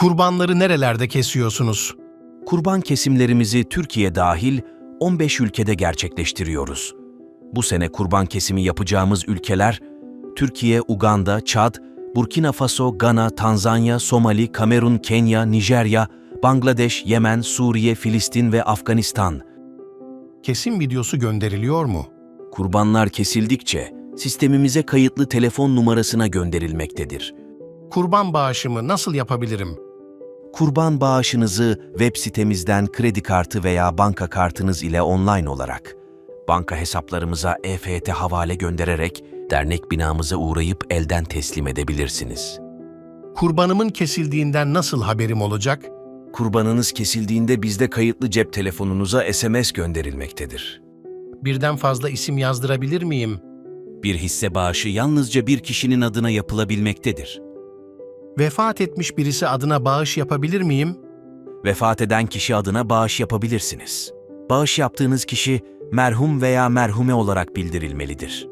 Kurbanları nerelerde kesiyorsunuz? Kurban kesimlerimizi Türkiye dahil 15 ülkede gerçekleştiriyoruz. Bu sene kurban kesimi yapacağımız ülkeler Türkiye, Uganda, Çad, Burkina Faso, Gana, Tanzanya, Somali, Kamerun, Kenya, Nijerya, Bangladeş, Yemen, Suriye, Filistin ve Afganistan. Kesim videosu gönderiliyor mu? Kurbanlar kesildikçe sistemimize kayıtlı telefon numarasına gönderilmektedir. Kurban bağışımı nasıl yapabilirim? Kurban bağışınızı web sitemizden kredi kartı veya banka kartınız ile online olarak, banka hesaplarımıza EFT havale göndererek dernek binamıza uğrayıp elden teslim edebilirsiniz. Kurbanımın kesildiğinden nasıl haberim olacak? Kurbanınız kesildiğinde bizde kayıtlı cep telefonunuza SMS gönderilmektedir. Birden fazla isim yazdırabilir miyim? Bir hisse bağışı yalnızca bir kişinin adına yapılabilmektedir. Vefat etmiş birisi adına bağış yapabilir miyim? Vefat eden kişi adına bağış yapabilirsiniz. Bağış yaptığınız kişi merhum veya merhume olarak bildirilmelidir.